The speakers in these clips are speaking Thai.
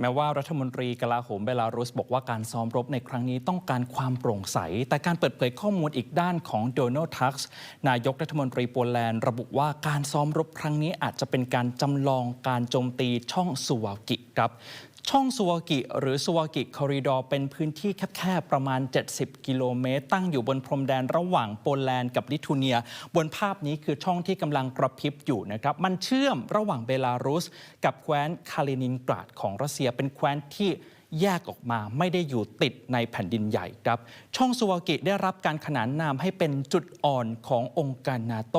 แม้ว่ารัฐมนตรีกลาโหมเบลารุสบอกว่าการซ้อมรบในครั้งนี้ต้องการความโปร่งใส แต่การเปิดเผยข้อมูลอีกด้านของโดนัลด์ทักส์นายกรัฐมนตรีโปแลนด์ระบุว่าการซ้อมรบครั้งนี้อาจจะเป็นการจำลองการโจมตีช่องสุวากิครับช่องสุวากิ หรือสุวากิคอริดอร์เป็นพื้นที่แคบๆ ประมาณ 70 กิโลเมตร ตั้งอยู่บนพรมแดนระหว่างโปแลนด์กับลิทัวเนีย บนภาพนี้คือช่องที่กำลังกระพริบอยู่นะครับ มันเชื่อมระหว่างเบลารุส กับแคว้นคาลินินกราดของรัสเซียเป็นแคว้นที่แยกออกมาไม่ได้อยู่ติดในแผ่นดินใหญ่ครับ ช่องสวากิได้รับการขนานนามให้เป็นจุดอ่อนขององค์การนาโต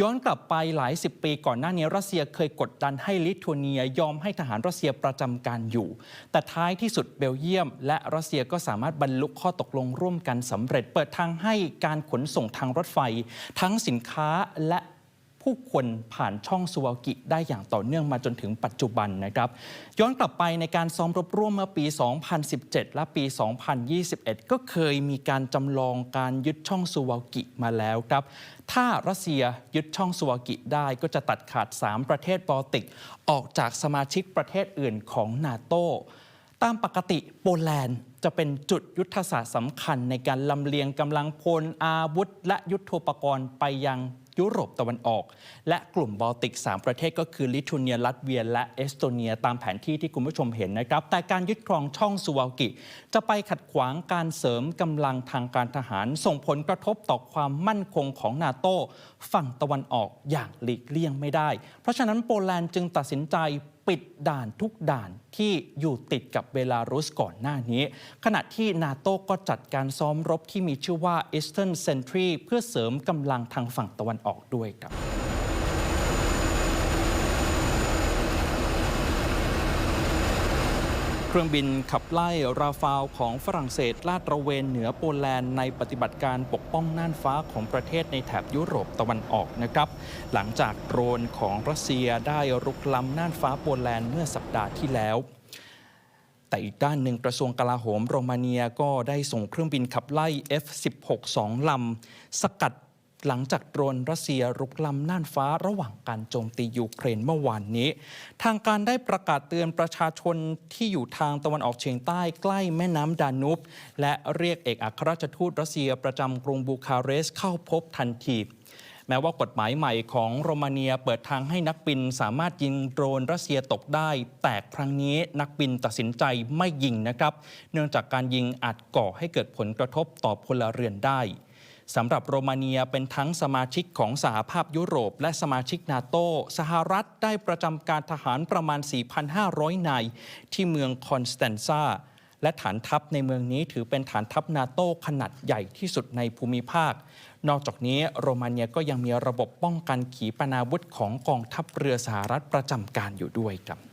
ย้อนกลับไปหลายสิบปีก่อนหน้านี้รัสเซียเคยกดดันให้ลิทัวเนียยอมให้ทหารรัสเซียประจำการอยู่ แต่ท้ายที่สุดเบลเยียม และรัสเซียก็สามารถบรรลุข้อตกลงร่วมกันสำเร็จ เปิดทางให้การขนส่งทางรถไฟ ทั้งสินค้าและ ผู้คนผ่านช่องสุวากิได้อย่างต่อเนื่องมาจนถึงปัจจุบันนะครับ ย้อนกลับไปในการซ้อมรบร่วมเมื่อปี 2017 และปี 2021 ก็เคยมีการจำลองการยึดช่องสุวากิมาแล้วครับ ถ้ารัสเซียยึดช่องสุวากิได้ก็จะตัดขาด 3 ประเทศบอลติก ออกจากสมาชิกประเทศอื่นของนาโตตามปกติโปแลนด์จะเป็นจุดยุทธศาสตร์สำคัญในการลำเลียงกำลังพลอาวุธ และยุทโธปกรณ์ไปยัง ยุโรปตะวันออก และกลุ่มบอลติก 3 ประเทศก็คือลิทัวเนียลัตเวีย และเอสโตเนีย ตามแผนที่ที่คุณผู้ชมเห็นนะครับ แต่การยึดครองช่องสุวากิ จะไปขัดขวางการเสริมกำลังทางการทหาร ส่งผลกระทบต่อความมั่นคงของนาโตฝั่งตะวันออกอย่างหลีกเลี่ยงไม่ได้ เพราะฉะนั้นโปแลนด์จึงตัดสินใจ ปิดด่านทุกด่านที่อยู่ติดกับเบลารุสก่อนหน้านี้ ขณะที่นาโต้ก็จัดการซ้อมรบที่มีชื่อว่า Eastern Sentry เพื่อเสริมกำลังทางฝั่งตะวันออกด้วยครับ เครื่องบินขับไล่ราฟาลของฝรั่งเศสลาดตระเวนเหนือโปแลนด์ในปฏิบัติการปกป้องน่านฟ้าของประเทศในแถบยุโรปตะวันออกนะครับ หลังจากโดรนของรัสเซียได้รุกล้ำน่านฟ้าโปแลนด์เมื่อสัปดาห์ที่แล้วแต่อีกด้านหนึ่งกระทรวงกลาโหมโรมาเนียก็ได้ส่งเครื่องบินขับไล่ F-16 สองลำสกัด หลังจากโดรนรัสเซียรุกล้ำน่านฟ้าระหว่างการโจมตียูเครนเมื่อวานนี้ ทางการได้ประกาศเตือนประชาชนที่อยู่ทางตะวันออกเฉียงใต้ใกล้แม่น้ำดานูบและเรียกเอกอัครราชทูตรัสเซียประจำกรุงบูคาเรสต์เข้าพบทันทีแม้ว่ากฎหมายใหม่ของโรมาเนียเปิดทางให้นักบินสามารถยิงโดรนรัสเซียตกได้ แต่ครั้งนี้นักบินตัดสินใจไม่ยิงนะครับ เนื่องจากการยิงอาจก่อให้เกิดผลกระทบต่อพลเรือนได้ สำหรับโรมาเนียเป็นทั้งสมาชิกของสหภาพยุโรป และสมาชิกนาโต สหรัฐได้ประจำการทหารประมาณ 4,500 นายที่เมืองคอนสแตนซาและฐานทัพในเมืองนี้ถือเป็นฐานทัพนาโต้ขนาดใหญ่ที่สุดในภูมิภาค นอกจากนี้โรมาเนียก็ยังมีระบบป้องกันขีปนาวุธของกองทัพเรือสหรัฐประจำการอยู่ด้วยครับ